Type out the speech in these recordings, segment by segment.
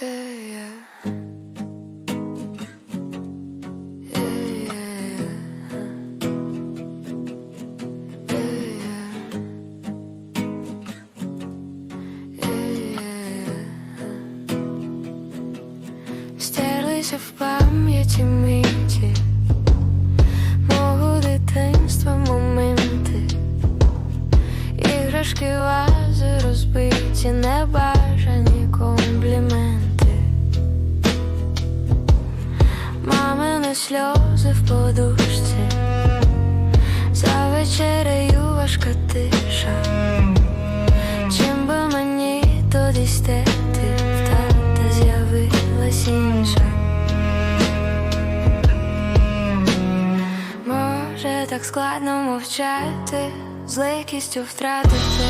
yeah. Yeah, yeah. Стерлися в пам'яті миті сльози в подушці, за вечерею важка тиша. Чим би мені тоді стати, в тата з'явилась інша. Може, так складно мовчати, з легкістю втратити.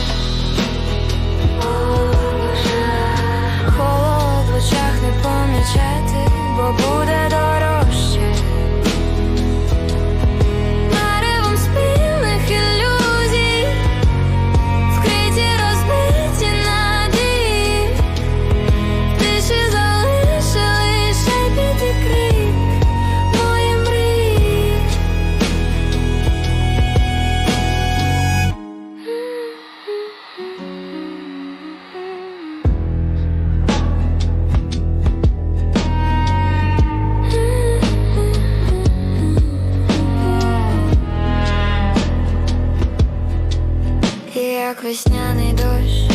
Як весняний дощ,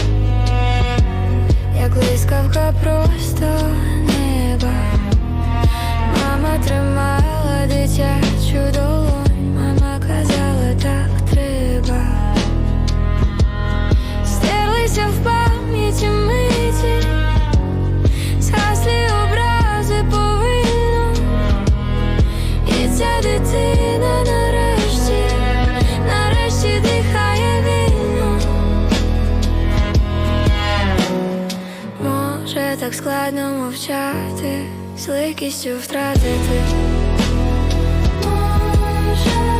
складно мовчати, з ликістю втратити. Може